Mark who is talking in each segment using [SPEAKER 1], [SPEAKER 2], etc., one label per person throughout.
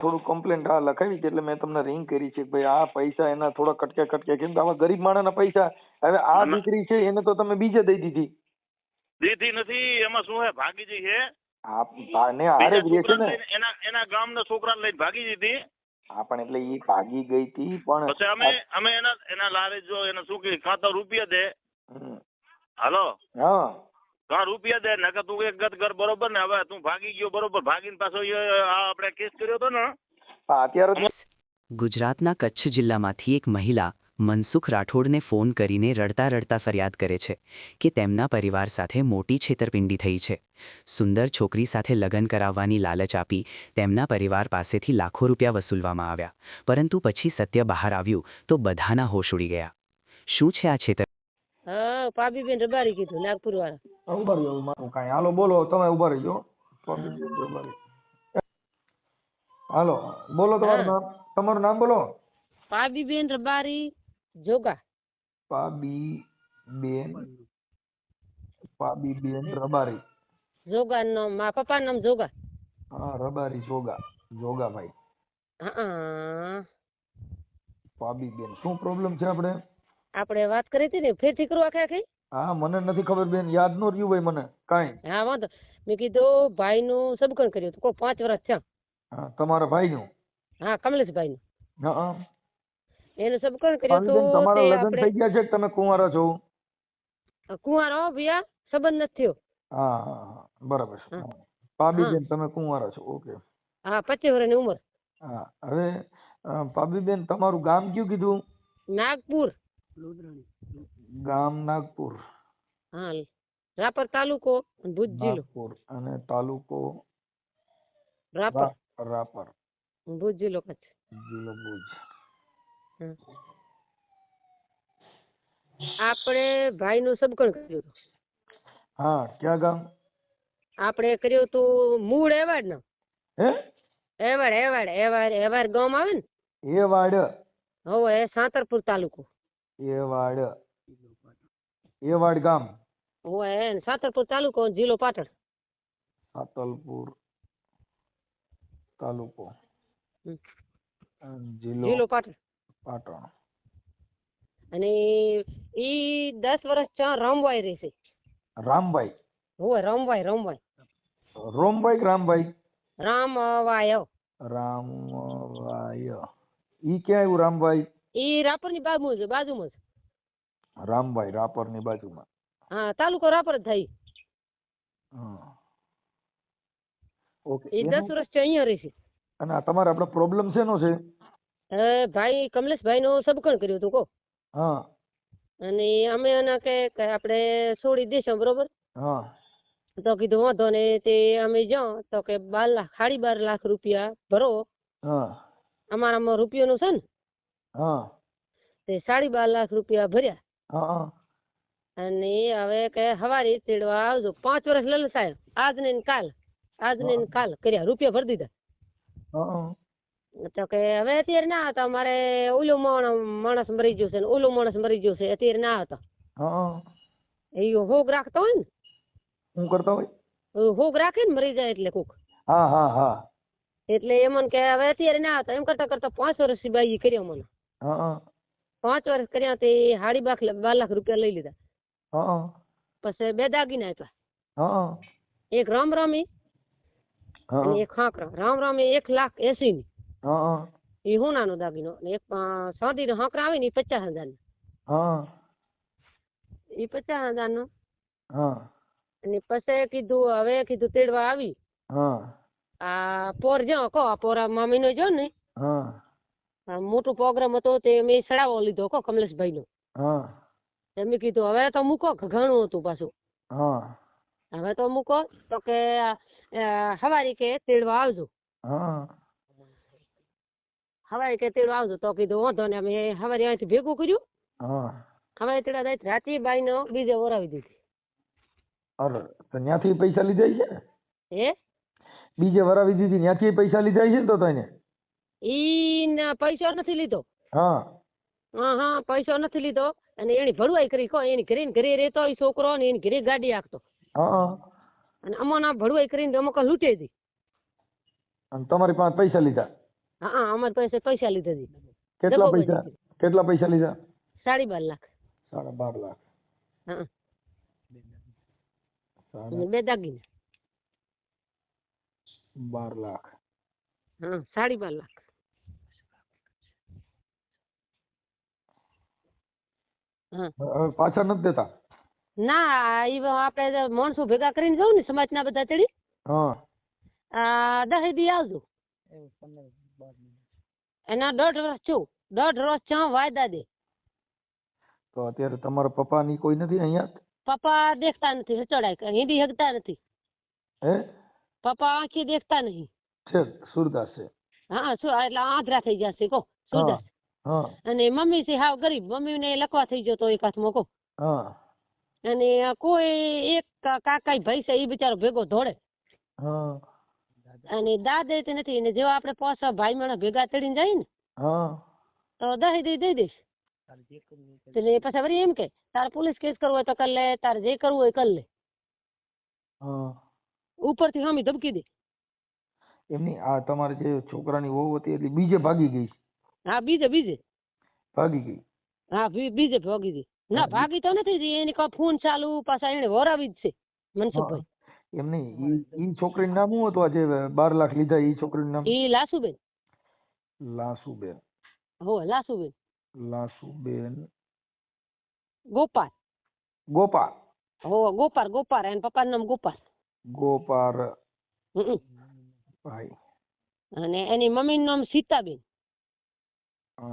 [SPEAKER 1] થોડું કમ્પ્લેન્ટ આ લખાવી છે એટલે મેં તમને રિંગ કરી છે ભાઈ આ પૈસા એના થોડા કટકે કટકે કેમ કે આવા ગરીબ માણસના પૈસા. હવે આ. દીકરી છે એને તો તમે બીજે દઈ દીધી.
[SPEAKER 2] દીધી નથી એમાં શું હે ભાગી જઈ
[SPEAKER 1] હે? ને હારે જ છે ને.
[SPEAKER 2] એના એના ગામના છોકરાને લઈને ભાગી દીધી.
[SPEAKER 1] હા પણ એટલે એ ભાગી ગઈ હતી પણ
[SPEAKER 2] પછી અમે અમે એના એના લારે જો એને શું કે ખાતા રૂપિયા દે. હાલો?
[SPEAKER 1] હા.
[SPEAKER 2] કાં રૂપિયા દે નકર તું એક ગત ઘર બરોબર ને હવે તું ભાગી ગયો બરોબર. ભાગીને પાછો આપણે કેસ કર્યો હતો ને?
[SPEAKER 1] અત્યારે
[SPEAKER 3] ગુજરાતના કચ્છ જિલ્લામાંથી એક મહિલા મનસુખ રાઠોડને ફોન કરીને રડતા રડતા ફરિયાદ કરે છે કે તેમના પરિવાર સાથે મોટી છેતરપિંડી થઈ છે. સુંદર છોકરી સાથે લગ્ન કરાવવાની લાલચ આપી તેમના પરિવાર પાસેથી લાખો રૂપિયા વસૂલવામાં આવ્યા. પરંતુ પછી સત્ય બહાર આવ્યું તો બધાના હોશ ઉડી ગયા. શું છે આ છેતર
[SPEAKER 4] હા પાપીબેન રબારી કીધું નાગપુર વાળા
[SPEAKER 1] ઊભા રહ્યો મારું કાંઈ. હાલો બોલો તમે ઊભા રહીજો. હાલો બોલો તમારું નામ. તમારું નામ બોલો.
[SPEAKER 4] પાબીબેન રબારી જોગા.
[SPEAKER 1] પાબી બેન પાબી બેન રબારી.
[SPEAKER 4] જોગા નો મા પપ્પા નામ જોગા.
[SPEAKER 1] હા રબારી જોગા. જોગાભાઈ
[SPEAKER 4] હા.
[SPEAKER 1] પાબી બેન શું પ્રોબ્લેમ છે આપણે?
[SPEAKER 4] આપણે વાત કરી હતી ને ફેરથી કરવા આખે આખી?
[SPEAKER 1] હા મને નથી ખબર બેન યાદ નો રહ્યું ભાઈ મને કાંઈ.
[SPEAKER 4] હા વાંધો. મેં કીધું ભાઈનું સબકણ કર્યું હતું. કોઈ પાંચ વર્ષ થયા?
[SPEAKER 1] હા તમારા ભાઈનું?
[SPEAKER 4] હા કમલેશભાઈનું.
[SPEAKER 1] નું હા.
[SPEAKER 4] એનું સબકણ કર્યું હતું
[SPEAKER 1] તમારા લગ્ન થઈ ગયા છે તમે કુંવારા છો?
[SPEAKER 4] કુંવારો ભૈયા. સંબંધ નથી થયો.
[SPEAKER 1] હા બરાબર છે. પાબીબેન તમે કુંવારા છો. ઓકે.
[SPEAKER 4] હા પચીસ વર્ષની ઉંમર.
[SPEAKER 1] હા હવે પાબીબેન તમારું ગામ કયું કીધું?
[SPEAKER 4] નાગપુર.
[SPEAKER 1] ગામ નાગપુર.
[SPEAKER 4] હા રાપર તાલુકો ભુજ જિલ્લો.
[SPEAKER 1] નાગપુર અને તાલુકો
[SPEAKER 4] રાપર.
[SPEAKER 1] રાપર.
[SPEAKER 4] ભુજ જિલ્લો કચ્છ.
[SPEAKER 1] જિલ્લો ભુજ.
[SPEAKER 4] આપણે ભાઈ નું સબકણ કર્યું
[SPEAKER 1] હા ક્યાં ગામ?
[SPEAKER 4] આપણે કર્યું હતું મૂળ એવાડ ના
[SPEAKER 1] હે?
[SPEAKER 4] એવાડ એવાડ એવાડ એવાડ ગામ આવે ને.
[SPEAKER 1] એવાડ. વાડ
[SPEAKER 4] હવે સાંતરપુર તાલુકો.
[SPEAKER 1] એ વાડ એ વાડ ગામ
[SPEAKER 4] હવે સાંતરપુર તાલુકો જિલ્લો પાટણ.
[SPEAKER 1] સાતલપુર તાલુકો. જિલ્લો
[SPEAKER 4] પાટણ.
[SPEAKER 1] પાટણ.
[SPEAKER 4] અને ઈ દસ વર્ષ ત્યાં રમવાય રહેશે.
[SPEAKER 1] રામભાઈ
[SPEAKER 4] હવે રમવાય રમવાય
[SPEAKER 1] રોમભાઈ રામભાઈ
[SPEAKER 4] રામવાય.
[SPEAKER 1] રામવાય. ઈ ક્યાં આવ્યું રામભાઈ
[SPEAKER 4] ઈ રાપરની બાજુ છે બાજુમાં છે
[SPEAKER 1] રામભાઈ રાપરની બાજુમાં.
[SPEAKER 4] હા તાલુકો રાપર જ થાય.
[SPEAKER 1] ઓકે એ
[SPEAKER 4] દસ વર્ષથી અહીંયા રહેશે
[SPEAKER 1] અને આ તમારે આપણો પ્રોબ્લેમ શેનો છે?
[SPEAKER 4] ભાઈ કમલેશભાઈ નું સબકણ કર્યું હતું કો
[SPEAKER 1] હા.
[SPEAKER 4] અને અમે એના કે કે આપણે છોડી દેશું બરોબર?
[SPEAKER 1] હા.
[SPEAKER 4] તો કીધું વાંધો ને તે અમે જાઉં. તો કે બાર લાખ સાડી બાર લાખ રૂપિયા ભરો.
[SPEAKER 1] હા.
[SPEAKER 4] અમારામાં રૂપિયાનું છે ને?
[SPEAKER 1] હા.
[SPEAKER 4] તે સાડી બાર લાખ રૂપિયા ભર્યા.
[SPEAKER 1] હા હા.
[SPEAKER 4] અને હવે કે હવારે તેડવા આવજો. પાંચ વર્ષ લલસાય આજ ને કાલ. આજ ને કાલ કર્યા. રૂપિયા ભરી દીધા. તો કે હવે અત્યારે ના હતા. મારે ઓલું માણસ મરી ગયો છે ને ઓલું માણસ મરી ગયો છે. અત્યારે ના હતા.
[SPEAKER 1] હા
[SPEAKER 4] એ હોગ રાખતા હોય ને.
[SPEAKER 1] શું કરતા હોય?
[SPEAKER 4] હોગ રાખે ને મરી જાય એટલે કોક.
[SPEAKER 1] હા હા હા.
[SPEAKER 4] એટલે એમ કે હવે અત્યારે ના હતા. એમ કરતા કરતા પાંચ વર્ષ બાઈ કર્યો મને.
[SPEAKER 1] હા હા.
[SPEAKER 4] પાંચ વર્ષ કર્યા તે સાડી બાખ બાર લાખ રૂપિયા લઈ લીધા. પછી બે દાગીના આપ્યા. એક રામ રામી અને એક હાંકરા રામ રામી એક લાખ એસી ની
[SPEAKER 1] હા.
[SPEAKER 4] એ હોનાનો દાગીનો. એક સાદી નો હાંકરા આવે ને એ પચાસ હજાર નો એ પચાસ હજાર નો અને પછી કીધું હવે કીધું તેડવા આવી. આ પોર જો કો આ પોર મામી નો જો ને
[SPEAKER 1] હા.
[SPEAKER 4] મોટો પ્રોગ્રામ હતો તે મેં સડાવો લીધો કો કમલેશભાઈ નો
[SPEAKER 1] હા
[SPEAKER 4] મેં કીધું હવે તો મૂકો ઘણું હતું પાછું.
[SPEAKER 1] હા.
[SPEAKER 4] હવે તો મૂકો તો કે હવારી કે તેડવા આવજો.
[SPEAKER 1] હા.
[SPEAKER 4] હવારી કે તેડવા આવજો. તો કીધું વાંધો ને અમે હવારી અહીંથી ભેગું કર્યું.
[SPEAKER 1] હા.
[SPEAKER 4] હવારી તેડા જાય રાતી બાઈ નો બીજે ઓરાવી દીધી
[SPEAKER 1] અરે તો ત્યાંથી પૈસા લીધા છે? એ
[SPEAKER 4] હે?
[SPEAKER 1] બીજે વરાવી દીધી ત્યાંથી પૈસા લીધા છે ને તો તને
[SPEAKER 4] ઈ પૈસો નથી લીધો.
[SPEAKER 1] હા.
[SPEAKER 4] હા હા પૈસો નથી લીધો. અને એની ભળવાઈ કરી કો એની ઘરે ઘરે રહેતો એ છોકરો ને એની ઘરે ગાડી આખતો
[SPEAKER 1] હા
[SPEAKER 4] અને અમોના ભળવાઈ કરીને અમુક લૂંટી દી.
[SPEAKER 1] અને તમારી પાસે પૈસા લીધા?
[SPEAKER 4] હા અમારી પાસે પૈસા લીધા હતી
[SPEAKER 1] કેટલા પૈસા? કેટલા પૈસા લીધા?
[SPEAKER 4] સાડી બાર લાખ.
[SPEAKER 1] સાડા બાર લાખ.
[SPEAKER 4] હા. બે દાગીના.
[SPEAKER 1] બાર લાખ.
[SPEAKER 4] હા સાડી બાર લાખ હા
[SPEAKER 1] હવે પાછા નથી દેતા?
[SPEAKER 4] ના ઈ આપણે માણસો ભેગા કરીને જવું ને સમાજના બધા ચડી
[SPEAKER 1] હા.
[SPEAKER 4] આ દી આવજો. એના દોઢ વર્ષ છું દોઢ વર્ષ છ વાયદા દે.
[SPEAKER 1] તો અત્યારે તમારા પપ્પાની કોઈ નથી અહીંયા?
[SPEAKER 4] પપ્પા દેખતા નથી હચડાય હિન્દી હગતા નથી.
[SPEAKER 1] હે?
[SPEAKER 4] પપ્પા આંખી દેખતા નહીં.
[SPEAKER 1] છે સુરદાસ છે.
[SPEAKER 4] હા શું એટલે આંધળા થઈ જશે કો સુરદાસ. અને મમ્મી છે હાવ ગરીબ. મમ્મી ને લખવા થઈ ગયો તો એક હાથ
[SPEAKER 1] મોકો
[SPEAKER 4] અને કોઈ એક કાકા ભાઈ છે એ બિચારો ભેગો
[SPEAKER 1] ધોળે
[SPEAKER 4] અને દાદે તે નથી ને જેવા આપણે પાછા ભાઈ માણસ ભેગા ચડીને જાય ને તો દહી દઈ દઈ દઈશ. એટલે પછી વળી એમ કે તારે પોલીસ કેસ કરવો હોય તો કર લે તારે જે કરવું હોય કર લે. ઉપરથી હામી ધમકી દે.
[SPEAKER 1] એમની આ તમારે જે છોકરાની વહુ હતી એટલે બીજે ભાગી ગઈ.
[SPEAKER 4] હા બીજે બીજે.
[SPEAKER 1] ભાગી ગઈ.
[SPEAKER 4] હા બીજે ભાગી ગઈ. ના ભાગી તો નથી એની કોઈ ફોન ચાલુ પાછા એને વરાવી જ છે મનસુખભાઈ.
[SPEAKER 1] એમ નહીં ઈ છોકરીનું નામ શું હતું આજે બાર લાખ લીધા ઈ છોકરીનું નામ?
[SPEAKER 4] ઈ લાસુબેન.
[SPEAKER 1] લાસુબેન.
[SPEAKER 4] હો લાસુબેન.
[SPEAKER 1] લાસુબેન.
[SPEAKER 4] ગોપાલ.
[SPEAKER 1] ગોપાલ.
[SPEAKER 4] હો ગોપાલ ગોપાલ એના પપ્પાનું નામ ગોપાલ.
[SPEAKER 1] ગોપાર ભાઈ.
[SPEAKER 4] અને એની મમ્મીનું નામ સીતાબેન.
[SPEAKER 1] અ,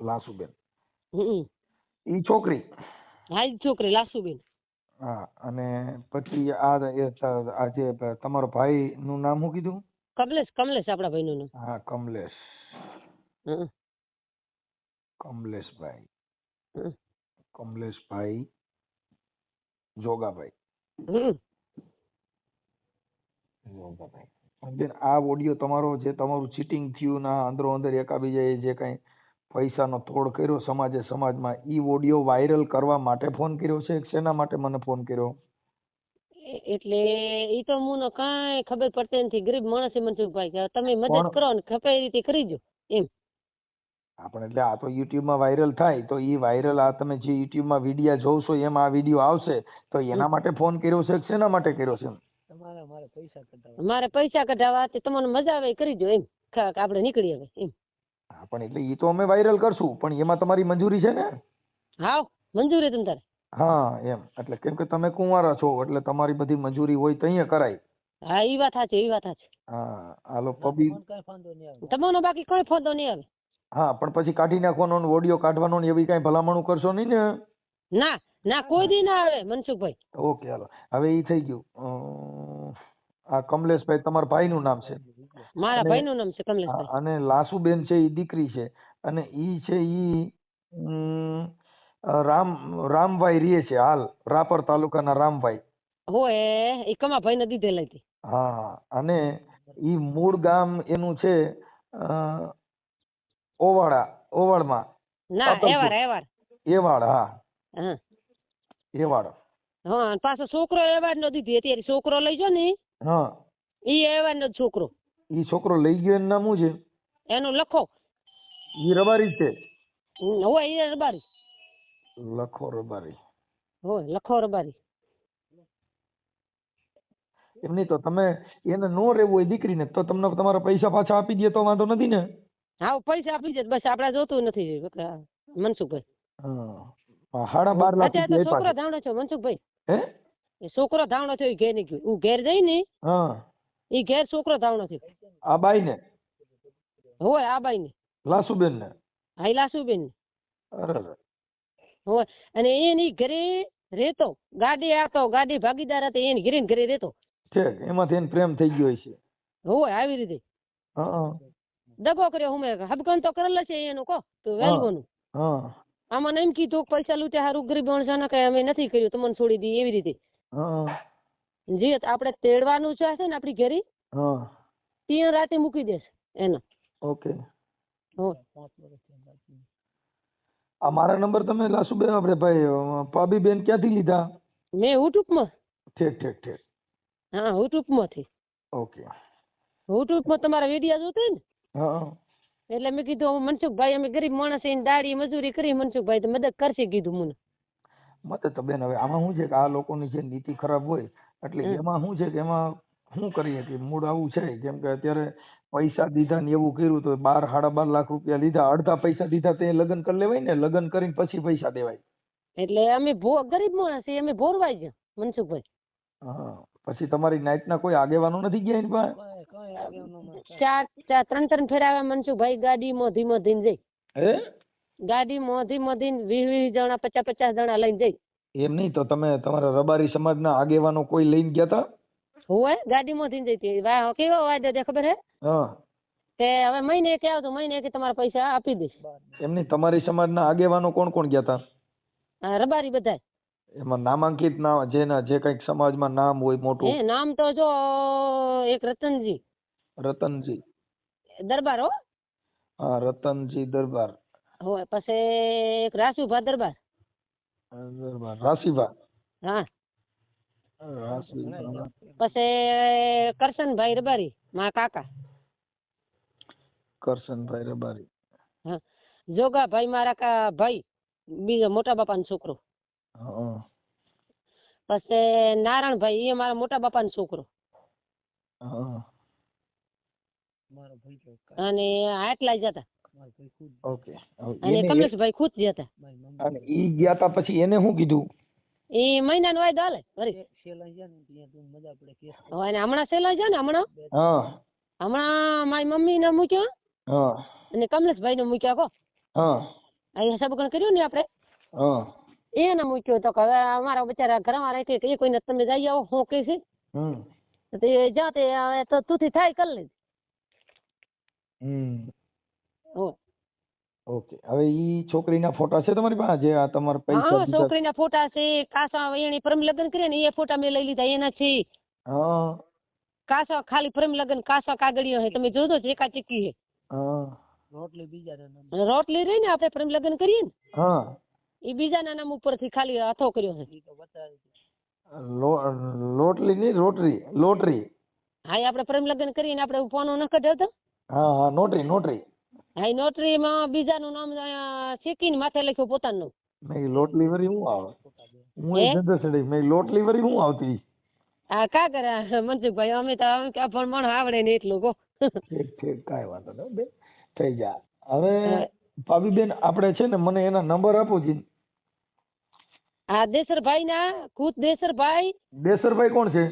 [SPEAKER 1] લાસુબેન. ઈ છોકરી.
[SPEAKER 4] હા ઈ છોકરી લાસુબેન.
[SPEAKER 1] હા અને પછી આ આ જે તમારો ભાઈ નું નામ શું કીધું?
[SPEAKER 4] કમલેશ કમલેશ આપણા ભાઈ નું
[SPEAKER 1] હા કમલેશ. કમલેશભાઈ. કમલેશભાઈ જોગાભાઈ. બેન આ ઓડિયો તમારો જે તમારું ચીટિંગ થયું ના અંદરો અંદર એકાબીજાએ જે કાંઈ પૈસાનો તોડ કર્યો સમાજે સમાજમાં ઈ ઓડિયો વાયરલ કરવા માટે ફોન કર્યો છે? કે શેના માટે મને ફોન કર્યો?
[SPEAKER 4] એટલે ઈ તો મને કાંઈ ખબર પડતી નથી. ગરીબ માણસ છે મનસુખભાઈ કે તમે મદદ કરો ને ખપે એ રીતે કરીજો એમ.
[SPEAKER 1] આપણે એટલે આ તો યુટ્યુબમાં વાયરલ થાય તો ઈ વાયરલ આ તમે જે યુટ્યુબમાં વીડિયો જોશો એમાં આ વીડિયો આવશે તો એના માટે ફોન કર્યો છે કે શેના માટે કર્યો છે
[SPEAKER 4] મારે પૈસા કઢાવા તે તમને મજા આવે કરી દો એમ. આપણે નીકળી હવે એમ.
[SPEAKER 1] હા પણ એટલે ઈ તો અમે વાયરલ કરશું પણ એમાં તમારી મંજૂરી છે ને?
[SPEAKER 4] હા મંજૂરી તમ તારે?
[SPEAKER 1] હા એમ. એટલે કેમ કે તમે કુંવારા છો એટલે તમારી બધી મંજૂરી હોય તો અહીંયા કરાય.
[SPEAKER 4] હા ઈ વાત સાચી ઈ વાત સાચી.
[SPEAKER 1] હા હાલો પબી
[SPEAKER 4] તમને બાકી કોઈ ફાયદો નહીં આવે.
[SPEAKER 1] હા પણ પછી કાઢી નાખવાનો ઓડિયો કાઢવાનો ને એવી કઈ ભલામણું કરશો નહીં ને?
[SPEAKER 4] ના ના કોઈ દી ના આવે મનસુખભાઈ.
[SPEAKER 1] ઓકે હાલો. હવે ઈ થઈ ગયું. આ કમલેશભાઈ તમારા ભાઈનું નામ છે.
[SPEAKER 4] મારા ભાઈનું નામ છે કમલેશભાઈ.
[SPEAKER 1] અને લાસુબેન છે ઈ દીકરી છે. અને ઈ છે ઈ રામ રામભાઈ રીએ છે હાલ રાપર તાલુકાના રામભાઈ.
[SPEAKER 4] હોય એ કમા ભાઈને દીધેલા હતી
[SPEAKER 1] હા અને ઈ મૂળ ગામ એનું છે ઓવાડા ઓવાડમાં
[SPEAKER 4] ના એવાર એવાર
[SPEAKER 1] એવાડ હા. એવાડ
[SPEAKER 4] હા પાછો છોકરો એવાર નો દીધી. અત્યારે છોકરો લઈ જો ને
[SPEAKER 1] હા.
[SPEAKER 4] ઈ એવાર નો છોકરો.
[SPEAKER 1] ઈ છોકરો લઈ ગયો એનું નામ શું છે.
[SPEAKER 4] એનું લખો.
[SPEAKER 1] ઈ રબારી છે.
[SPEAKER 4] હોય ઈ રબારી.
[SPEAKER 1] લખો રબારી.
[SPEAKER 4] હોય લખો રબારી.
[SPEAKER 1] એમ નહીં તો તમે એને નો રહેવું હોય દીકરીને તો તમને તમારા પૈસા પાછા આપી દે તો વાંધો નથી ને?
[SPEAKER 4] હા પૈસા આપી દે બસ આપડે જોતું નથી મનસુખભાઈ.
[SPEAKER 1] હા. હાડા બાર લાખ રૂપિયા
[SPEAKER 4] છોકરો ધાવણો છો મનસુખભાઈ.
[SPEAKER 1] હે?
[SPEAKER 4] એ છોકરો ધાવણો થયો ઘેરની ગયો હું ઘેર જઈ ને
[SPEAKER 1] હા.
[SPEAKER 4] એ ઘેર છોકરો ધાવણો થયો.
[SPEAKER 1] આ બાઈ ને
[SPEAKER 4] હોય આ બાઈ ને
[SPEAKER 1] લાસુબેન ને
[SPEAKER 4] હા લાસુબેન. ને
[SPEAKER 1] અરે.
[SPEAKER 4] હોય અને એની ઘરે રહેતો. ગાડી આતો ગાડી ભાગીદાર હતી એની ઘરે ઘરે રહેતો.
[SPEAKER 1] ઠીક એમાંથી એને પ્રેમ થઈ ગયો છે
[SPEAKER 4] હોય આવી રીતે.
[SPEAKER 1] હા
[SPEAKER 4] દગો કર્યો હું હબકન તો કરેલો છે એનું કહો તો વેલગોનું
[SPEAKER 1] હા.
[SPEAKER 4] આમાં એમ કીધું કે પૈસા લૂંટ્યા હારું ગરીબ માણસાને કઈ અમે નથી કર્યું તમને છોડી દઈએ એવી રીતે. જી આપણે તેડવાનું છે છે ને આપણી ઘેરી ત્યાં રાતે મૂકી દેશે એનો.
[SPEAKER 1] ઓકે. આ મારા નંબર તમે લાસુબેન આપણે ભાઈ પાબી બેન ક્યાંથી લીધા?
[SPEAKER 4] મેં યુટ્યુબમાં.
[SPEAKER 1] ઠીક ઠીક ઠીક.
[SPEAKER 4] હા યુટ્યુબમાંથી.
[SPEAKER 1] ઓકે.
[SPEAKER 4] યુટ્યુબમાં તમારા વિડિયા જોતા ને?
[SPEAKER 1] હા.
[SPEAKER 4] એટલે મેં કીધું મનસુખભાઈ અમે ગરીબ માણસ છીએ ને દાડી મજૂરી કરી મનસુખભાઈ તો મદદ કરશે કીધું મને.
[SPEAKER 1] મદદ તો બેન હવે આમાં શું છે કે આ લોકોની જે નીતિ ખરાબ હોય એટલે એમાં શું છે કે એમાં શું કરીએ કે મૂળ આવું છે કેમ કે અત્યારે પૈસા દીધા ને એવું કર્યું તો બાર સાડા બાર લાખ રૂપિયા લીધા અડધા પૈસા દીધા તે લગ્ન કરી લેવાય ને લગ્ન કરીને પછી પૈસા દેવાય.
[SPEAKER 4] એટલે અમે ગરીબ માણસ અમે ભોરવાય છે મનસુખભાઈ.
[SPEAKER 1] હા પછી તમારી નાઈટના કોઈ આગેવાનો નથી ગયા એની પાસે?
[SPEAKER 4] ચાર ચાર ત્રણ ત્રણ ફેરા મનસુખભાઈ ગાડી મોધી મોધીને જઈ.
[SPEAKER 1] હે?
[SPEAKER 4] ગાડીમાં ધીમો ધીમ વીસ વીસ જણા પચાસ પચાસ જણા લઈને જઈ.
[SPEAKER 1] એમ નહીં તો તમે તમારા રબારી સમાજના આગેવાનો કોઈ લઈને ગયા હતા
[SPEAKER 4] હોય ગાડી ધીમ જઈ વાહ કેવો વાયદો દે ખબર હે?
[SPEAKER 1] હા.
[SPEAKER 4] કે હવે મહિને કે આવતો મહિને એક તમારા પૈસા આપી દઈશ.
[SPEAKER 1] એમ નહીં તમારી સમાજના આગેવાનો કોણ કોણ ગયા તા?
[SPEAKER 4] રબારી બધા
[SPEAKER 1] એમાં નામાંકિત ના જેના જે કંઈક સમાજમાં નામ હોય મોટું.
[SPEAKER 4] નામ તો જો એક રતનજી.
[SPEAKER 1] રતનજી.
[SPEAKER 4] દરબાર હો?
[SPEAKER 1] હા રતનજી દરબાર.
[SPEAKER 4] હોય પછી એક રાસુભા દરબાર.
[SPEAKER 1] દરબાર રાસીભા
[SPEAKER 4] હા. પછી કરશનભાઈ રબારી મારા કાકા.
[SPEAKER 1] કરશનભાઈ રબારી. હા.
[SPEAKER 4] જોગાભાઈ મારા કા ભાઈ બીજો મોટા બાપાનો છોકરો.
[SPEAKER 1] હા.
[SPEAKER 4] પછી નારાયણભાઈ એ મારા મોટા બાપાનો છોકરો.
[SPEAKER 1] હા.
[SPEAKER 4] અને આટલા જતા
[SPEAKER 1] ઓકે.
[SPEAKER 4] અને કમલેશભાઈ ખુદ જતા
[SPEAKER 1] અને ઈ ગયા તા પછી એને શું કીધું?
[SPEAKER 4] એ મહિનાનો વાયદો હાલે હવે એને હમણાં સેલા છે ને હમણાં?
[SPEAKER 1] હા.
[SPEAKER 4] હમણાં મારી મમ્મી ને મૂક્યો
[SPEAKER 1] હા.
[SPEAKER 4] અને કમલેશભાઈ ને મૂક્યા કો
[SPEAKER 1] હા.
[SPEAKER 4] અહીંયા સબગણ કર્યું ને આપણે?
[SPEAKER 1] હા.
[SPEAKER 4] એને મૂક્યો તો કે હવે અમારા બિચારા ઘરમાં રહે કે એ કોઈને તમે જઈ આવો હું કહે છે.
[SPEAKER 1] હમ.
[SPEAKER 4] તો જાતે હવે તો તુંથી થાય કરી લે.
[SPEAKER 1] હમ.
[SPEAKER 4] હો.
[SPEAKER 1] ઓકે. હવે ઈ છોકરીના ફોટા છે તમારી પાસે? જે આ તમારા પૈસા
[SPEAKER 4] હા
[SPEAKER 1] દીધા?
[SPEAKER 4] છોકરીના ફોટા છે કાસા એને પ્રેમ લગ્ન કર્યા ને એ ફોટા મેં લઈ લીધા એના છે
[SPEAKER 1] હા.
[SPEAKER 4] કાસા ખાલી પ્રેમ લગ્ન કાસા કાગળિયો હે. તમે જોજો ચેકા ચીકી હે.
[SPEAKER 1] હા.
[SPEAKER 4] અને રોટલી રહી ને આપણે પ્રેમ લગ્ન કરીએ ને
[SPEAKER 1] હા.
[SPEAKER 4] એ બીજાના નામ ઉપરથી ખાલી હાથો કર્યો છે.
[SPEAKER 1] લો- લોટલી નહીં રોટરી લોટરી.
[SPEAKER 4] હા એ આપણે પ્રેમ લગ્ન કરીને આપણે ફોનો ન કઢાવતો
[SPEAKER 1] હા હા નોટરી નોટરી.
[SPEAKER 4] હા એ નોટરીમાં બીજાનું નામ શેકીને માથે લખ્યું પોતાનું.
[SPEAKER 1] મેં લોટલી વરી શું આવે? હું એ
[SPEAKER 4] હે?
[SPEAKER 1] ધંધે મેં લોટલી વરી શું આવતી?
[SPEAKER 4] હા કા કરે? મનસુખભાઈ અમે તો અમે કે પણ મને આવડે ને એટલું કો
[SPEAKER 1] ઠીક ઠીક કાંઈ વાંધો નહીં બેન. થઈ જા હવે ભાભી બેન આપણે છે ને મને એના નંબર આપો જી.
[SPEAKER 4] આ દેસરભાઈ ના ખુદ દેસરભાઈ.
[SPEAKER 1] દેસરભાઈ કોણ છે?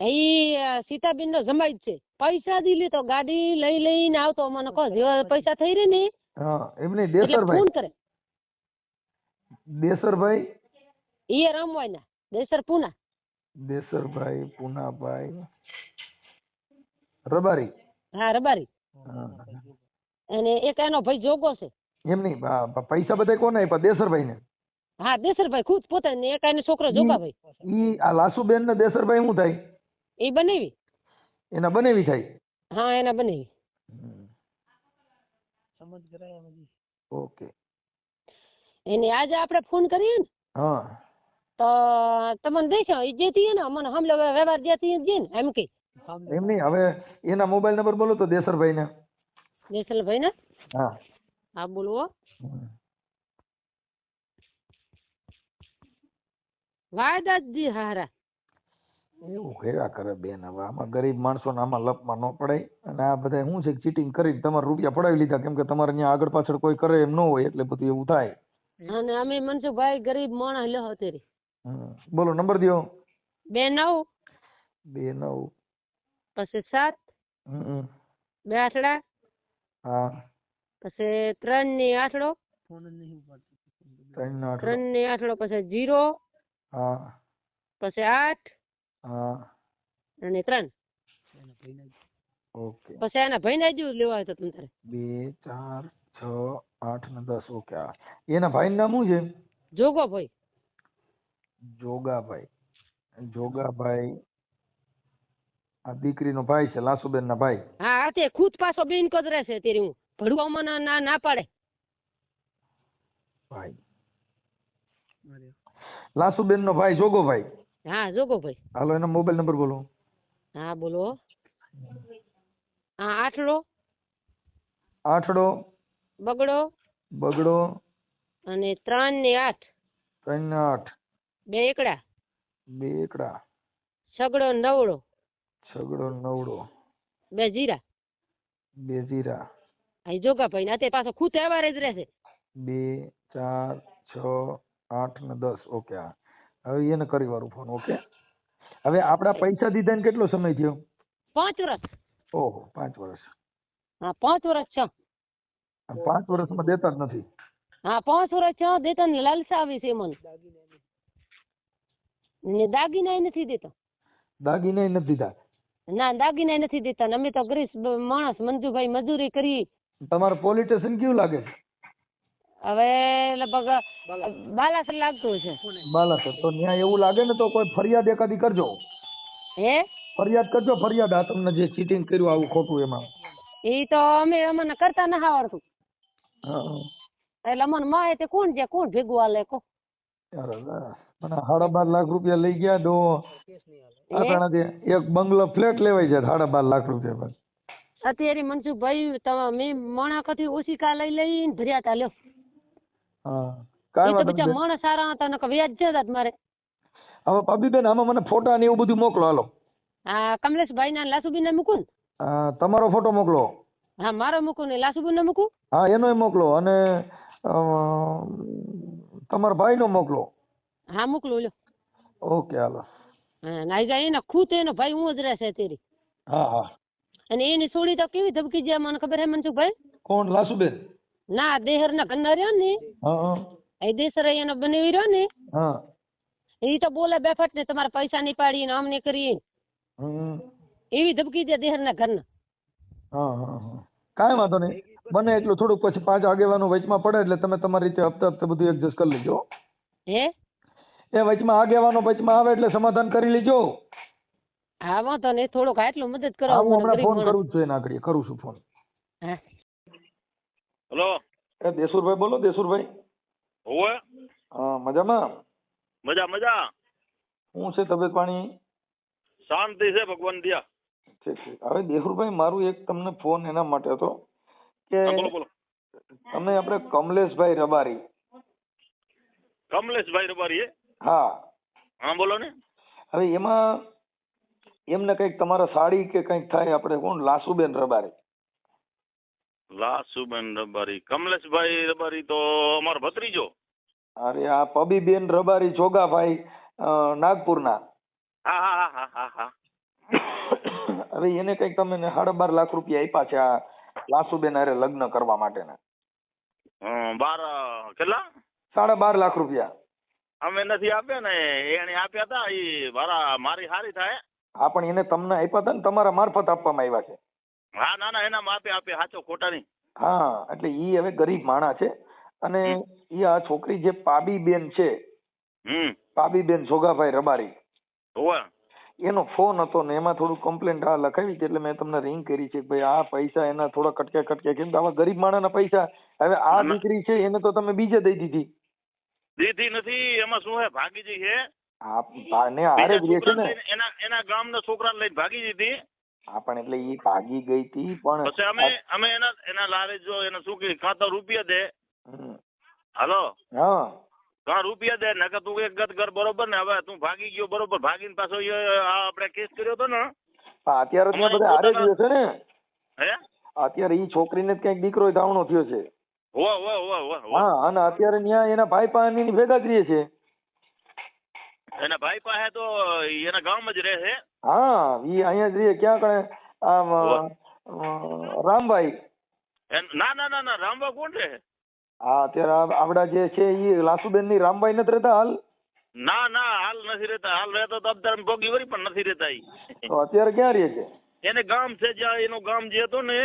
[SPEAKER 4] અ, સીતાબેન નો જમાઈ છે. પૈસા દી તો ગાડી લઈ લઈને આવતો. મને કહો જેવા પૈસા થઈ રહે ને
[SPEAKER 1] હા દેસરભાઈ.
[SPEAKER 4] ફોન કરે.
[SPEAKER 1] દેસરભાઈ?
[SPEAKER 4] એ રમવાય ના દેસર પૂના.
[SPEAKER 1] દેસરભાઈ પૂનાભાઈ. રબારી?
[SPEAKER 4] હા રબારી. અને એક એનો ભાઈ જોગો છે.
[SPEAKER 1] એમ નહીં પૈસા બધા કોને આપ્યા? દેસરભાઈ ને
[SPEAKER 4] હા દેસરભાઈ ખુદ પોતે ને એક એનો છોકરો જોગાભાઈ
[SPEAKER 1] ઈ આ લાસુબેન ને દેસરભાઈ શું થાય?
[SPEAKER 4] એ બનાવી?
[SPEAKER 1] એના બનેવી થાય?
[SPEAKER 4] હા એના બનાવી.
[SPEAKER 1] ઓકે.
[SPEAKER 4] એને આજે આપણે ફોન કરીએ ને
[SPEAKER 1] હા.
[SPEAKER 4] તો તમને દેખો એ જેતી હે ને મને હમલે વ્યવહાર જેતી જે ને એમ કે.
[SPEAKER 1] એમ નહીં હવે એના મોબાઈલ નંબર બોલો તો દેસરભાઈ ને
[SPEAKER 4] દેસલભાઈ ને
[SPEAKER 1] હા
[SPEAKER 4] હા. બોલવો
[SPEAKER 1] હમ.
[SPEAKER 4] વાયદા જ દી હારા.
[SPEAKER 1] એવું કર્યા કરે બેન હવે. આમાં ગરીબ માણસોને આમાં લપમાં ન પડાય અને આ બધા શું છે ચીટિંગ કરીને તમારા રૂપિયા પડાવી લીધા. કેમ કે તમારે અહીંયા આગળ પાછળ કોઈ કરે એમ ન હોય એટલે બધું એવું થાય.
[SPEAKER 4] અને અમે મનસુખભાઈ ગરીબ માણસ લ્યો અત્યારે.
[SPEAKER 1] બોલો નંબર દો
[SPEAKER 4] બે નવ.
[SPEAKER 1] બે નવ.
[SPEAKER 4] પછી સાત. બે આઠડા.
[SPEAKER 1] હા.
[SPEAKER 4] પછી ત્રણની આઠડો.
[SPEAKER 1] ત્રણ
[SPEAKER 4] નો ત્રણની આઠડો પછી જીરો
[SPEAKER 1] હા.
[SPEAKER 4] પછી આઠ.
[SPEAKER 1] હા.
[SPEAKER 4] અને ત્રણ.
[SPEAKER 1] ઓકે.
[SPEAKER 4] પછી એના ભાઈને જ લેવા આવ્યો તો તમે તારે.
[SPEAKER 1] બે ચાર છ આઠ ને દસ. ઓકે હા એના ભાઈનું નામ શું છે?
[SPEAKER 4] જોગો ભાઈ
[SPEAKER 1] જોગાભાઈ. જોગાભાઈ આ દીકરીનો ભાઈ છે લાસુબેન ના ભાઈ.
[SPEAKER 4] હા આ તે ખુદ પાછો બેન કદરે છે તેરી હું. ભણવામાં ના ના ના પાડે.
[SPEAKER 1] ભાઈ. લાસુબેન નો ભાઈ જોગોભાઈ.
[SPEAKER 4] હા જોગોભાઈ
[SPEAKER 1] હાલો એનો મોબાઈલ નંબર બોલો.
[SPEAKER 4] હા બોલો. હા આઠડો.
[SPEAKER 1] આઠડો.
[SPEAKER 4] બગડો.
[SPEAKER 1] બગડો.
[SPEAKER 4] અને ત્રણ ને આઠ.
[SPEAKER 1] ત્રણ ને આઠ.
[SPEAKER 4] બે એકડા.
[SPEAKER 1] બે એકડા.
[SPEAKER 4] સગડો નવડો.
[SPEAKER 1] છગડો નવડો.
[SPEAKER 4] બે જીરા.
[SPEAKER 1] બે જીરા.
[SPEAKER 4] અહીં જોગાભાઈ ભાઈ અત્યારે પાછો ખુદ તહેવાર જ રહેશે.
[SPEAKER 1] બે ચાર છ આઠ ને દસ. ઓકે હા. હવે એને કરી વાળું ફોન ઓકે હવે આપડા પૈસા દીધા ને કેટલો સમય થયો?
[SPEAKER 4] પાંચ વર્ષ.
[SPEAKER 1] ઓહો પાંચ વર્ષ.
[SPEAKER 4] હા પાંચ વર્ષ છે.
[SPEAKER 1] પાંચ પાંચ વર્ષમાં દેતા જ નથી.
[SPEAKER 4] હા પાંચ વર્ષ છે દેતા ને લાલસા આવી છે મને ને દાગીના નથી દેતો.
[SPEAKER 1] દાગીના નથી દીધા.
[SPEAKER 4] ના દાગીના નથી દેતા અમે તો ગરીબ માણસ મંજુભાઈ મજૂરી કરી.
[SPEAKER 1] તમારું પોલીસ સ્ટેશન કેવું લાગે? છે
[SPEAKER 4] હવે લગભગ બાલાસર લાગતું છે
[SPEAKER 1] બાલાસર તો ત્યાં એવું લાગે ને તો કોઈ ફરિયાદ એકાદી કરજો.
[SPEAKER 4] હે?
[SPEAKER 1] ફરિયાદ કરજો ફરિયાદ. આ તમને જે ચીટિંગ કર્યું આવું ખોટું એમાં.
[SPEAKER 4] એ તો અમે અમને કરતા ના આવડતું.
[SPEAKER 1] હા.
[SPEAKER 4] એટલે અમને માં તે કોણ છે? કોણ ભેગું હાલે? કો.
[SPEAKER 1] અરે સાડા બાર લાખ રૂપિયા લઈ ગયા દો એક બંગલો ફ્લેટ લેવાય છે સાડા બાર લાખ રૂપિયા પર.
[SPEAKER 4] અત્યારે મનસુખભાઈ તમે મેં મણાકથી ઓછી કા લઈ લઈને ભર્યા તા લ્યો.
[SPEAKER 1] હા. કાંઈ વાંધો
[SPEAKER 4] બીજા
[SPEAKER 1] નહીં
[SPEAKER 4] માણસ સારા હતા નકર વ્યાજ છે મારે.
[SPEAKER 1] હવે પાબીબેન આમાં મને ફોટા ને એવું બધું મોકલો હાલો.
[SPEAKER 4] આ કમલેશભાઈ ના લાસુબીન ને મૂકું ને?
[SPEAKER 1] આ, તમારો ફોટો મોકલો.
[SPEAKER 4] હા મારો મૂકું ને લાસુબીન ને મૂકું?
[SPEAKER 1] હા એનોય મોકલો અને અ, તમારા ભાઈનો મોકલો.
[SPEAKER 4] હા મોકલું લ્યો.
[SPEAKER 1] ઓકે હાલો.
[SPEAKER 4] હા નાઈ જાય એના ખુદ એનો ભાઈ હું જ રહેશે તેરી
[SPEAKER 1] હા હા.
[SPEAKER 4] અને એની છોડી તો કેવી ધબકી જાય મને ખબર હે મનસુખભાઈ?
[SPEAKER 1] કોણ? લાસુબેન?
[SPEAKER 4] ના દેહર ના ઘરના રહ્યો ને એ દેસર એનો બનાવી રહ્યો ને
[SPEAKER 1] હા.
[SPEAKER 4] એ તો બોલે બેફટ ને તમારા પૈસા ની પાડી ને અમને નહીં કરી
[SPEAKER 1] હમ.
[SPEAKER 4] એવી ધબકી દે દેહર ના ઘરના.
[SPEAKER 1] હા હા હા. કાંઈ વાંધો નહીં. બને એટલું થોડુંક પછી પાંચ આગેવાનો વચમાં પડે એટલે તમે તમારી રીતે હપ્તા હપ્તે બધું એડજસ્ટ કરી લેજો.
[SPEAKER 4] હે?
[SPEAKER 1] એ વચમાં આગેવાનો વચમાં આવે એટલે સમાધાન કરી લેજો.
[SPEAKER 4] હા વાંધો નહીં. થોડુંક આટલું મદદ કરો
[SPEAKER 1] હું હમણાં ફોન કરું છું એના આગળ. કરું છું ફોન
[SPEAKER 4] હા.
[SPEAKER 2] હલો.
[SPEAKER 1] એ દેસુરભાઈ બોલો દેસુરભાઈ.
[SPEAKER 2] હોવે.
[SPEAKER 1] હા મજામાં?
[SPEAKER 2] મજા મજા.
[SPEAKER 1] શું છે તબિયત પાણી?
[SPEAKER 2] શાંતિ છે ભગવાન દિયા.
[SPEAKER 1] ઠીક ઠીક. હવે દેહુરભાઈ મારું એક તમને ફોન એના માટે હતો કે
[SPEAKER 2] બોલો બોલો.
[SPEAKER 1] તમે આપણે કમલેશભાઈ રબારી.
[SPEAKER 2] કમલેશભાઈ રબારી
[SPEAKER 1] હા.
[SPEAKER 2] હા બોલો ને.
[SPEAKER 1] હવે એમાં એમને કંઈક તમારા સાડી કે કંઈક થાય આપણે કોણ? લાસુબેન રબારી.
[SPEAKER 2] લાસુબેન રબારી. કમલેશભાઈ રબારી તો અમારો ભત્રીજો.
[SPEAKER 1] અરે આ પબીબેન રબારી જોગાભાઈ નાગપુરના.
[SPEAKER 2] હા હા હા હા હા
[SPEAKER 1] અરે એને કંઈક તમે સાડા બાર લાખ રૂપિયા આપ્યા છે આ લાસુબેન અરે લગ્ન કરવા માટેના.
[SPEAKER 2] બાર કેટલા?
[SPEAKER 1] સાડા બાર લાખ રૂપિયા.
[SPEAKER 2] અમે નથી આપ્યા ને એને આપ્યા હતા એ મારા મારી હારી થાય.
[SPEAKER 1] હા પણ એને તમને આપ્યા હતા ને તમારા મારફત આપવામાં આવ્યા છે.
[SPEAKER 2] હા ના ના એના માપે આપે સાચો ખોટા નહીં.
[SPEAKER 1] હા એટલે ઈ હવે ગરીબ માણા છે. અને ઈ આ છોકરી જે પાબી બેન છે
[SPEAKER 2] હમ.
[SPEAKER 1] પાબીબેન જોગાભાઈ રબારી
[SPEAKER 2] હોવે.
[SPEAKER 1] એનો ફોન હતો ને એમાં થોડું કમ્પ્લેન્ટ આ લખાવી છે એટલે મેં તમને રિંગ કરી છે કે ભાઈ આ પૈસા એના થોડા કટકે કટકે કેમ કે આવા ગરીબ માણસના પૈસા. હવે આ દીકરી છે એને તો તમે બીજે દઈ દીધી.
[SPEAKER 2] દીધી નથી એમાં શું હે ભાગીજી છે
[SPEAKER 1] આ ને હારે જ છે ને.
[SPEAKER 2] એના એના ગામના છોકરાને લઈને ભાગી દીધી
[SPEAKER 1] હા પણ એટલે ઈ ભાગી ગઈ હતી પણ
[SPEAKER 2] પછી અમે અમે એના એના લારે જો એને શું કે ખાતર રૂપિયા દે. હાલો?
[SPEAKER 1] હા.
[SPEAKER 2] કાં રૂપિયા દે નકર તું એક ગત કર બરોબર ને હવે તું ભાગી ગયો બરોબર ભાગીને પાછો આપણે કેસ કર્યો હતો ને.
[SPEAKER 1] હા અત્યારે ત્યાં બધા હારે ગયો છે ને.
[SPEAKER 2] હે?
[SPEAKER 1] અત્યારે ઈ છોકરીને ક્યાંક દીકરો ધાવણો થયો છે.
[SPEAKER 2] હો હો હો હો હો
[SPEAKER 1] અને અત્યારે ત્યાં એના ભાઈ પાસે એની ભેગા કરીએ છે.
[SPEAKER 2] એના ભાઈ પાસે તો એના ગામમાં જ રહે છે.
[SPEAKER 1] હા ઈ અહીંયા જ રહે ક્યાં કણે આમ રામભાઈ.
[SPEAKER 2] ના ના ના ના રામભાઈ કોણ છે
[SPEAKER 1] હા અત્યારે આપડા જે છે ઈ લાસુબેનની રામભાઈ નથી રહેતા હાલ?
[SPEAKER 2] ના ના હાલ નથી રહેતા. હાલ રહેતા તો અત્યારે ભોગી વળી પણ નથી રહેતા ઈ.
[SPEAKER 1] તો અત્યારે ક્યાં રહે છે?
[SPEAKER 2] એને ગામ છે જ્યાં એનું ગામ જે હતો ને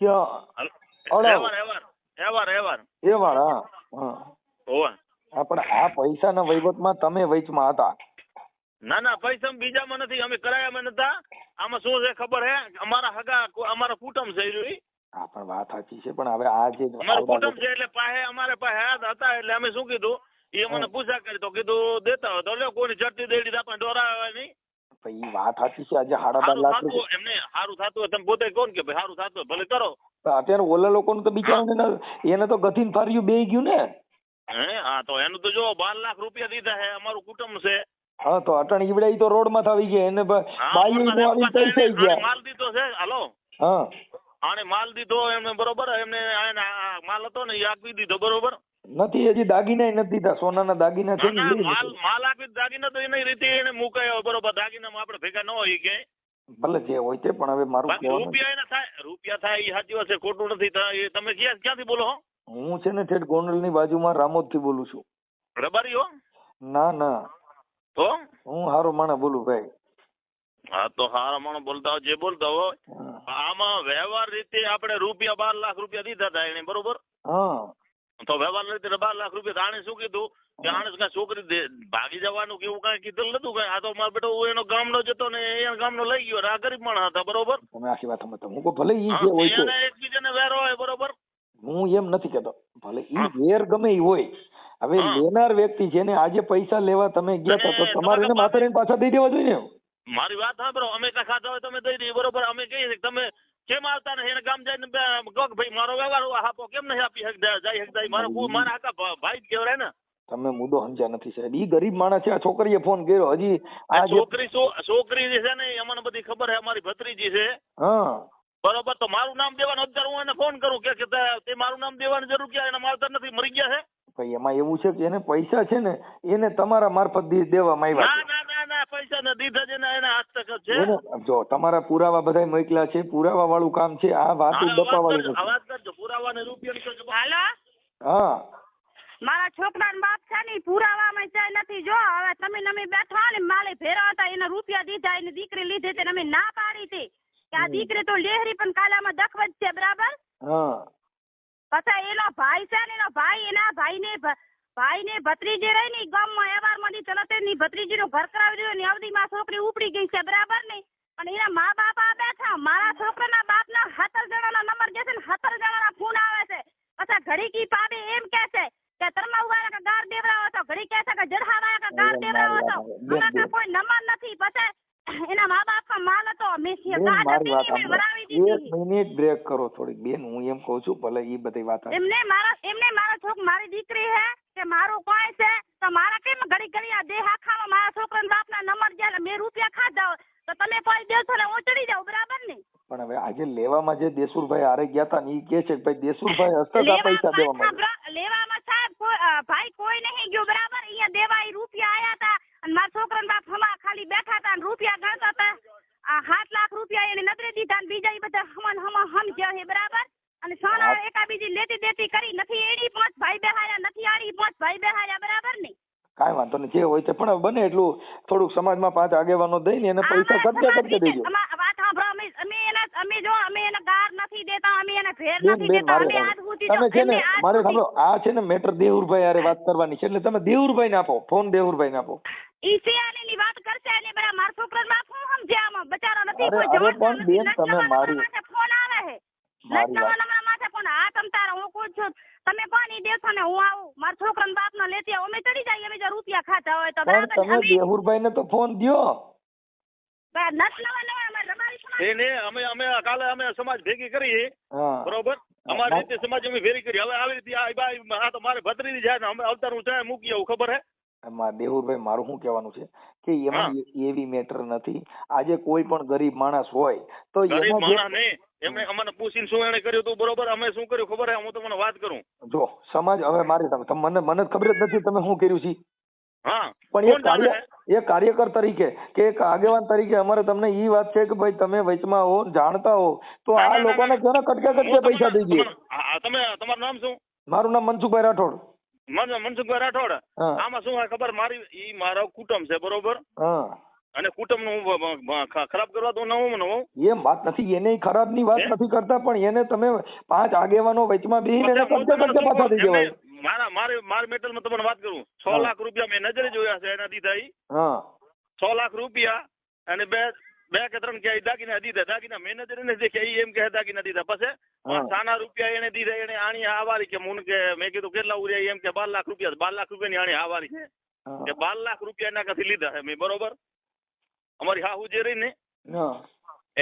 [SPEAKER 1] ક્યાં? અડાવ.
[SPEAKER 2] એવાર એવાર એવાર એવાર
[SPEAKER 1] હા. હા, પણ આ પૈસાના વહીવટમાં તમે વચમાં હતા.
[SPEAKER 2] ના ના પૈસા બીજામાં નથી. અમે કરાયામાં નતા. આમાં શું છે ખબર હે? અમારા હગા અમારા કુટુંબ છે ઈ.
[SPEAKER 1] હા પણ વાત સાચી છે પણ હવે આ જે
[SPEAKER 2] અમારું કુટુંબ છે એટલે પાસે અમારે પાસે હતા એટલે અમે શું કીધું? એ મને પૂછા કરી તો કીધું દેતા હોય તો લ્યો કોઈની દેડી આપણે ડોરાવે નહીં.
[SPEAKER 1] ભાઈ વાત સાચી છે આજે સાડા બાર લાખ
[SPEAKER 2] એમને સારું થતું હોય તમે પોતે કોણ કે ભાઈ સારું થતું ભલે કરો.
[SPEAKER 1] અત્યારે ઓલા લોકોનું તો બિચારાને એને તો ગથીન ફાર્યું બે ગયું ને.
[SPEAKER 2] હે હા તો એનું તો જો બાર લાખ રૂપિયા દીધા છે અમારું કુટુંબ છે.
[SPEAKER 1] હા તો અટણ ઈવડા ઈ તો રોડમાં આવી ગયા એને બાયું
[SPEAKER 2] તો
[SPEAKER 1] આવી
[SPEAKER 2] પાસે થઈ
[SPEAKER 1] ગયા.
[SPEAKER 2] માલ દીધો છે હાલો.
[SPEAKER 1] હા.
[SPEAKER 2] આને માલ દીધો એમને બરોબર એમને માલ હતો ને એ આપી દીધો બરોબર.
[SPEAKER 1] નથી હજી દાગીના નથી દીધા સોનાના દાગીના છે ને
[SPEAKER 2] માલ માલ આપી દાગીના તો એની રીતે એને મુકાયો બરોબર દાગીનામાં આપણે ભેગા ન હોય કે
[SPEAKER 1] ભલે જે હોય તે પણ હવે મારું
[SPEAKER 2] રૂપિયા એના થાય રૂપિયા થાય એ સાચી વાત છે ખોટું નથી થાય એ તમે ક્યાં ક્યાંથી બોલો હો?
[SPEAKER 1] હું છે ને ઠેઠ ગોંડલની બાજુમાં રામોદથી બોલું છું.
[SPEAKER 2] રબારી હો?
[SPEAKER 1] ના ના.
[SPEAKER 2] તો?
[SPEAKER 1] હું હારો માણા બોલું ભાઈ.
[SPEAKER 2] હા તો હારા માણસ બોલતા હોય જે બોલતા હોય. આમાં વ્યવહાર રીતે આપણે રૂપિયા બાર લાખ રૂપિયા દીધા હતા એને બરોબર?
[SPEAKER 1] હા.
[SPEAKER 2] તો વ્યવહાર રીતે બાર લાખ રૂપિયા આણે શું કીધું? કે આણે કઈ છોકરી ભાગી જવાનું કે એવું કઈ કીધેલું નતું કઈ? આ તો મારો બેટો હું એનો ગામનો જતો ને એ ગામનો લઈ ગયો આ ગરીબ માણસ હતા બરોબર?
[SPEAKER 1] તમે આખી વાત સમજતા હું ભલે ઈ જે હોય છે
[SPEAKER 2] એકબીજાને વેરો હોય બરોબર?
[SPEAKER 1] હું એમ નથી કેતો ભલે ઈ વેર ગમે ઈ હોય હવે. લેનાર વ્યક્તિ જેને આજે પૈસા લેવા તમે ગયા હતા તો તમારે એને માથે રહીને પાછા દઈ દેવા જોઈએ
[SPEAKER 2] મારી વાત સાંભળો અમે કા ખાતા હોય તમે દઈ દઈએ બરોબર? અમે કહીએ તમે કેમ આવતા નથી? એને ગામ જઈને કહો કે ભાઈ મારો વ્યવહાર આપો કેમ નહીં આપી જઈ શકતા મારો મારા આખા ભાઈ જ કહેવાય ને.
[SPEAKER 1] તમે મુદ્દો સમજ્યા નથી સાહેબ. ઈ ગરીબ માણસ છે આ છોકરીએ ફોન કર્યો. હજી આ
[SPEAKER 2] છોકરી છોકરી જે છે ને અમને બધી ખબર છે અમારી ભત્રીજી છે.
[SPEAKER 1] હા.
[SPEAKER 2] બરોબર? તો મારું નામ દેવાનું. અત્યારે હું એને ફોન કરું કે તે- મારું નામ દેવાની જરૂર ક્યાં? એના માવતર નથી મરી ગયા છે?
[SPEAKER 1] ભાઈ એમાં એવું છે કે એને પૈસા છે ને એને તમારા મારફત દી- દેવામાં
[SPEAKER 2] ના
[SPEAKER 1] આવ્યા
[SPEAKER 2] ના ના ના પૈસા ને દીધા છે ને એના હસ્તક જ
[SPEAKER 1] છે.
[SPEAKER 2] છે
[SPEAKER 1] જો તમારા પુરાવા બધા મોકલ્યા છે પુરાવા વાળું કામ છે આ વાત બપા
[SPEAKER 2] અવાજ
[SPEAKER 1] વાળી
[SPEAKER 2] પુરાવા ને રૂપિયા
[SPEAKER 1] હા.
[SPEAKER 5] મારા છોકરાના બાપ છે ને પુરાવા પુરાવામાં ચાય નથી. જો હવે તમે નમે બેઠા ને માલે ભેરા હતા એને રૂપિયા દીધા એની દીકરી લીધી તે અમે ના પાડી હતી. કે આ દીકરી તો લેહરી પણ કાલામાં દખવત છે બરાબર?
[SPEAKER 1] હા.
[SPEAKER 5] પછી એનો ભાઈ છે ને એનો ભાઈ એના ભાઈને ભાઈ ને ભત્રીજી રહી ને ગામમાં એવારમાંથી ચલતે ની ભત્રીજીનું ઘર કરાવી દીધું ને અવધીમાં છોકરી ઉપડી ગઈ છે બરાબર ને? અને એના મા બાપ આ બેઠા મારા છોકરાના બાપના સત્તર જણાના નંબર જે છે ને સત્તર જણાના ફોન આવે છે. પછી ઘડી કી પાડે એમ કે છે કે તરમા ઉવાળા કે ગાર દેવરાવો છો? ઘડી કે છે કે જરહાવાળા કે ગાર દેવરાવો છો?
[SPEAKER 1] મારી
[SPEAKER 5] અમારા કોઈ નંબર નથી. પછી એના મા બાપ નો માલ હતો મેં ગાઢ હતી મેં વરાવી
[SPEAKER 1] એક મિનિટ બ્રેક કરો થોડીક. બેન હું એમ કહું છું ભલે ઈ બધી વાત
[SPEAKER 5] એમને મારા એમને મારા છોક મારી દીકરી હે કે મારું કોઈ છે તો મારા કેમ ઘડી ઘડી આ દેહ ખાવા? મારા છોકરાના બાપના નંબર જ્યાં મેં રૂપિયા ખાધા તો તમે કોઈ દેશો ને હું ચડી જાઉં બરાબર ને?
[SPEAKER 1] પણ હવે આજે લેવામાં જે દેસુરભાઈ આરે ગયા હતા ને ઈ કે છે કે ભાઈ દેસુરભાઈ હસ્તક આ પૈસા
[SPEAKER 5] દેવામાં લેવામાં સાહેબ ભાઈ કોઈ નહીં ગયો બરાબર? અહીંયા દેવા રૂપિયા આયા હતા અને મારા છોકરાના બાપ હમા ખાલી બેઠા હતા અને રૂપિયા ગણતા હતા એને નજરે દીધા ને બીજા બધા હમન હમ હમ છે બરાબર? અને સોના
[SPEAKER 1] એકા
[SPEAKER 5] બીજી લેતી દેતી કરી નથી એડી પાંચ ભાઈ બેહાર્યા નથી આડી પાંચ ભાઈ બેહાર્યા બરાબર ને?
[SPEAKER 1] કાઈ વાંધો નહીં જે હોય તે પણ બને એટલું થોડુંક સમાજમાં પાંચ આગેવાનો દઈને એને પૈસા ખર્ચા
[SPEAKER 5] સમાજ
[SPEAKER 1] દેજો.
[SPEAKER 5] વાત સાંભળો અમે અમે એને અમે જો અમે એને ગાર નથી દેતા અમે એને ભેર નથી દેતા અમે આજ સુધી
[SPEAKER 1] તમે છે ને મારે સાંભળો આ છે ને મેટર દેવુરભાઈ યારે વાત કરવાની છે એટલે તમે દેવુરભાઈ ને આપો ફોન દેવુરભાઈ ને આપો.
[SPEAKER 5] ઈ વાત કરશે ને બરા મારા છોકરાનો બાપ શું સમજે આમાં બચારો નથી કોઈ
[SPEAKER 1] અરે પણ બેન, તમે મારી-
[SPEAKER 5] ફોન આવે છે.
[SPEAKER 1] મારી વાત.
[SPEAKER 5] માથે ફોન આ તમ તારે હું કહું છું. તમે કોણ? ઈ દેશો ને હું આવું. મારા છોકરાના બાપનો લેતી અમે ચડી જઈએ અમે જો રૂપિયા ખાતા હોય તો. બરાબર
[SPEAKER 1] તમે
[SPEAKER 5] અમે
[SPEAKER 1] ને તો ફોન દ્યો.
[SPEAKER 5] બા- નવા નવા અમે રબારી સમાજ
[SPEAKER 2] એને અમે અમે કાલે અમે સમાજ ભેગી કરી બરોબર? અમારી રીતે સમાજ અમે ભેગી કરી. હવે આવી રીતે આ આ તો મારે ભત્રીજી જાય ને અમે અવતાર હું ચાય મૂકી આવું ખબર હે?
[SPEAKER 1] એમાં દેવુરભાઈ મારું શું કહેવાનું છે કે એમાં એવી મેટર નથી. આજે કોઈ પણ ગરીબ માણસ હોય તો
[SPEAKER 2] ગરીબ માણસ નહીં. એમને અમને પૂછીને શું એને કર્યું તું બરોબર અમે શું કર્યું ખબર હે? હું તમને વાત કરું.
[SPEAKER 1] જો સમાજ હવે મારી તમે મને મને ખબર જ નથી તમે શું કર્યું છે.
[SPEAKER 2] હા.
[SPEAKER 1] પણ એ કાર્ય એ કાર્યકર તરીકે કે એક આગેવાન તરીકે અમારે તમને ઈ વાત છે કે ભાઈ તમે વચમાં હો જાણતા હો તો આ લોકોને. કેના કટકે કટકે પૈસા
[SPEAKER 2] દઈ
[SPEAKER 1] દઈએ.
[SPEAKER 2] તમે તમારું નામ શું?
[SPEAKER 1] મારું નામ મનસુખભાઈ રાઠોડ.
[SPEAKER 2] મનસુખભાઈ રાઠોડ આમાં શું હોય ખબર? મારી ઈ મારો કુટુંબ છે બરોબર? અને કુટુંબનું ખરાબ કરવા તો ન હું ન
[SPEAKER 1] એમ વાત નથી એને ખરાબની વાત નથી કરતા પણ એને તમે પાંચ આગેવાનો વચમાં બેહીને કટકે
[SPEAKER 2] તમને
[SPEAKER 1] પાછા થઈ
[SPEAKER 2] જવાય. મારા મારે મારા મેટલમાં તમને વાત કરું. છ લાખ રૂપિયા મેં નજરે જોયા છે એના દીધા ઈ
[SPEAKER 1] હા.
[SPEAKER 2] છ લાખ રૂપિયા અને બે બે કે ત્રણ કે દાગીના દીધા દાગીના મેં નજરે નથી દેખ્યા એમ કે દાગીના દીધા પછી સાના રૂપિયા એને દીધા એને આણી આવારી કે મુન કે મેં કીધું કેટલા ઉર્યા એમ કે બાર લાખ રૂપિયા બાર લાખ રૂપિયાની આણી આવારી છે. કે બાર લાખ રૂપિયા એના કાથી લીધા છે મેં બરોબર? અમારી હાહુ જે રહી ને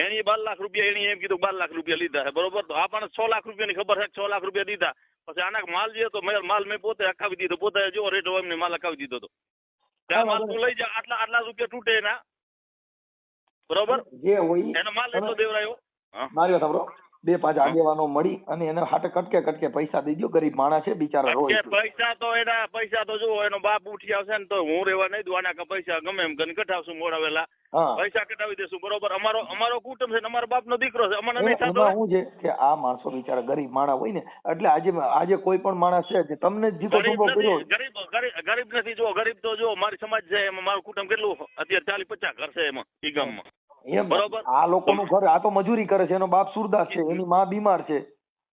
[SPEAKER 2] એની બાર લાખ રૂપિયા એની એમ કીધું બાર લાખ રૂપિયા લીધા છે બરોબર? તો આપણને છ લાખ રૂપિયાની ખબર છે છ લાખ રૂપિયા દીધા. પછી આના માલ જે મેં માલ મેં પોતે અકાવી દીધો પોતે જો રેટ હોય એમને માલ અકાવી દીધો હતો. ત્યાં માલ તું લઈ જા આટલા આટલા રૂપિયા તૂટે એના. બરોબર?
[SPEAKER 1] જે હોય
[SPEAKER 2] એનો માલ એટલો દેવરાયો. માર્યો
[SPEAKER 1] મારી વાત સાંભળો બે પાંચ આગેવાનો મળી અને એને હાટે કટકે કટકે પૈસા દઈ દો ગરીબ માણસ છે બિચારા રોય
[SPEAKER 2] પૈસા તો એના પૈસા તો જુઓ એનો બાપ ઉઠી આવશે ને તો હું રેવા નહીં દઉં આના કા પૈસા ગમે એમ કરીને કઢાવશું
[SPEAKER 1] મોડાવેલા
[SPEAKER 2] પૈસા કઢાવી દેશું બરોબર. અમારો અમારો કુટુંબ છે અમારો અમારો બાપનો દીકરો છે અમને નહીં થતો.
[SPEAKER 1] હું છે કે આ માણસો બિચારા ગરીબ માણસ હોય ને એટલે આજે આજે કોઈ પણ માણસ છે જે તમને જીતો
[SPEAKER 2] ગરીબ
[SPEAKER 1] કર્યો.
[SPEAKER 2] ગરીબ ગરીબ ગરીબ નથી જો ગરીબ તો જો મારી સમાજ છે એમાં મારું કુટુંબ કેટલું અત્યારે ચાલીસ પચાસ ઘર છે એમાં ઈ ગામમાં.
[SPEAKER 1] એમ
[SPEAKER 2] બરોબર.
[SPEAKER 1] આ લોકોનું ઘર આ તો મજૂરી કરે છે એનો બાપ સુરદાસ છે એની માં બીમાર છે.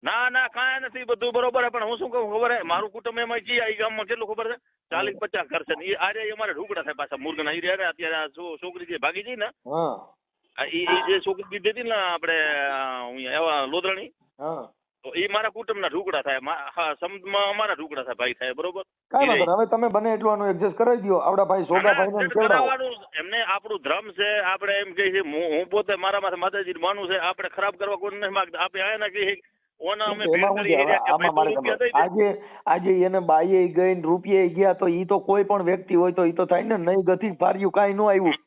[SPEAKER 2] ના ના કાંઈ નથી બધું બરોબર પણ હું શું કહું ખબર હે મારું કુટુંબ એમાં જી આ ગામમાં કેટલું ખબર છે? ચાલીસ પચાસ ઘર છે એ આરે અમારે ઢુકડા થાય પાછા મુર્ગના ઈ રહ્યા અત્યારે આ છોકરી જે ભાગી ગઈ ને ઈ જે છોકરી દીધી હતી ને આપણે એવા લોદરણી
[SPEAKER 1] હા.
[SPEAKER 2] તો ઈ મારા કુટુંબના ઢુકડા થાય. હા સમજમાં અમારા ઢુકડા થાય ભાઈ થાય બરોબર?
[SPEAKER 1] કાંઈ વાંધો હવે તમે બને એટલું આનું એડજસ્ટ કરાવી દો આપડા ભાઈ સોગાભાઈ ને કેવડાવો
[SPEAKER 2] કરાવવાનું એમને આપણું ધર્મ છે આપણે એમ કહે છે હું પોતે મારા માથે માતાજી માનું છે આપણે ખરાબ કરવા કોઈ નથી માંગતા. આપણે આયા કહીએ ઓના અમે ભેટ
[SPEAKER 1] એમાં શું
[SPEAKER 2] કરી
[SPEAKER 1] છે? હવે
[SPEAKER 2] રહ્યા કે
[SPEAKER 1] આમાં
[SPEAKER 2] ભાઈ
[SPEAKER 1] મારે
[SPEAKER 2] તું રૂપિયા
[SPEAKER 1] ખબર
[SPEAKER 2] દઈ દે.
[SPEAKER 1] આજે આજે એને બાઈએ ગઈ ને રૂપિયે ગયા તો ઈ તો કોઈ પણ વ્યક્તિ હોય તો ઈ તો થાય ને નહીં ગતિ ફાર્યું કાંઈ ન આવ્યું.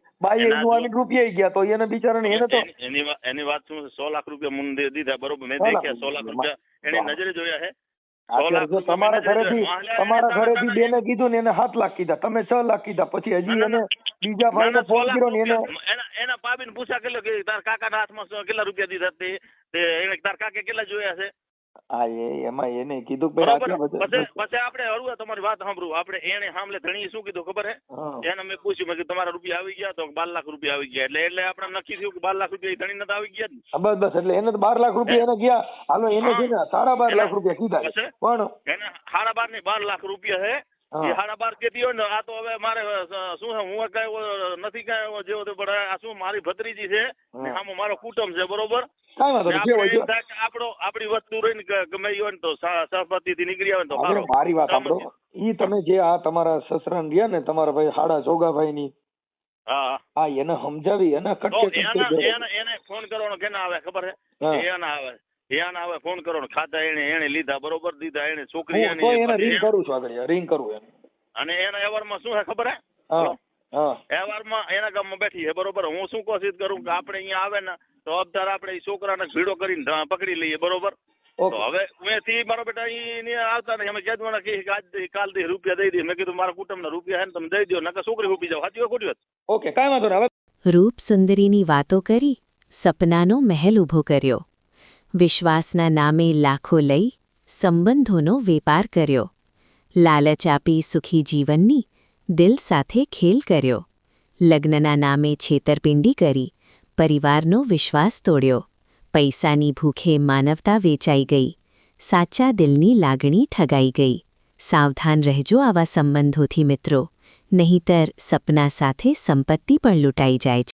[SPEAKER 2] એનું જો-
[SPEAKER 1] આવીને ગયા તો એને બિચારાને એને તો
[SPEAKER 2] એની- એની વાત- શું સો લાખ રૂપિયા દે- દીધા બરોબર? મેં દેખ્યા સો લાખ
[SPEAKER 1] રૂપિયા.
[SPEAKER 2] એને નજરે જોયા રૂપિયા
[SPEAKER 1] તમારા ઘરેથી તમારા ઘરેથી બેને કીધું. ને એને સાત લાખ કીધા. તમે છ લાખ કીધા. પછી હજી એને બીજા
[SPEAKER 2] ભાઈ
[SPEAKER 1] ભાઈને ફોન કર્યો ને એને
[SPEAKER 2] એના પાબીને પૂછા કેટલો કે તાર કાકાના હાથમાં કેટલા રૂપિયા દીધા તે એને તાર કાકે કેટલા જોયા છે
[SPEAKER 1] હા એ એમાં એને કીધું કે
[SPEAKER 2] પછી પછી આપણે હળવું તમારી વાત સાંભળું. આપણે એને સાંભળે ધણી શું કીધું ખબર હે? એને મેં પૂછ્યું મેં તમારા રૂપિયા આવી ગયા તો બાર લાખ રૂપિયા આવી ગયા. એટલે એટલે આપણે નક્કી થયું કે બાર લાખ રૂપિયા ધણી નથી આવી ગયા
[SPEAKER 1] બસ બસ એટલે એને તો બાર લાખ રૂપિયા એને ગયા. હાલો એને છે ને સાડા બાર લાખ રૂપિયા કીધા. પણ
[SPEAKER 2] એને સાડા બારની બાર લાખ રૂપિયા
[SPEAKER 1] હે.
[SPEAKER 2] હાડા બાર કેતી હોય ને આ તો હવે મારે શું છે હું કઈ નથી કઈ જેવો પણ આ શું મારી ભત્રીજી છે આમાં મારો કુટુંબ છે બરોબર?
[SPEAKER 1] કાંઈ વાંધો નહીં જે હોય
[SPEAKER 2] આપણો આપણી વસ્તુ રહીને ગમે ઈ હોય ને તો સહપતિ થી નીકળી આવે ને તો
[SPEAKER 1] હવે
[SPEAKER 2] સારું
[SPEAKER 1] મારી વાત સાંભળો. ઈ તમે જે આ તમારા સસરા રહ્યા ને તમારા ભાઈ હાડા જોગાભાઈ ની
[SPEAKER 2] હા.
[SPEAKER 1] આ એને સમજાવી એને
[SPEAKER 2] તો
[SPEAKER 1] કટકે
[SPEAKER 2] એના
[SPEAKER 1] કટકે
[SPEAKER 2] એને એને ફોન કરવાનો કેને આવે ખબર
[SPEAKER 1] હા.
[SPEAKER 2] છે એના આવે. એના આવે ફોન કરવાનો. ખાતા એને એને લીધા બરોબર દીધા એને છોકરી
[SPEAKER 1] હું તો એને રિંગ કરું છું આગળ રિંગ કરું એને.
[SPEAKER 2] અને એના માં શું છે ખબર હે
[SPEAKER 1] હા હા.
[SPEAKER 2] માં એના ગામમાં બેઠી છે બરોબર. હું શું કોશિશ કરું કે આપણે અહીંયા આવે ને તો અબધાર આપણે ઈ છોકરાને ભીડો કરીને પકડી લઈએ બરોબર? તો હવે મેથી મારો બેટા અહીં આવતા નહીં. અમે કહીએ કે આજ દી કાલ દે રૂપિયા દઈ દે. મેં કીધું મારા કુટુંબના રૂપિયા હે ને તમે દઈ દો. નકર છોકરી ઊભી જાવ સાચી ખોટી વાત?
[SPEAKER 1] ઓકે કાંઈ વાંધો નહીં. હવે
[SPEAKER 6] રૂપ સુંદરીની વાતો કરી સપનાનો મહેલ ઊભો કર્યો. વિશ્વાસના નામે લાખો લઈ સંબંધોનો વેપાર કર્યો. લાલચ આપી સુખી જીવનની દિલ સાથે ખેલ કર્યો. લગ્નના નામે છેતરપિંડી કરી પરિવારનો વિશ્વાસ તોડ્યો. પૈસાની ભૂખે માનવતા વેચાઈ ગઈ. સાચા દિલની લાગણી ઠગાઈ ગઈ. સાવધાન રહેજો આવા સંબંધોથી મિત્રો. નહીતર સપના સાથે સંપત્તિ પણ લૂંટાઈ જાય છે.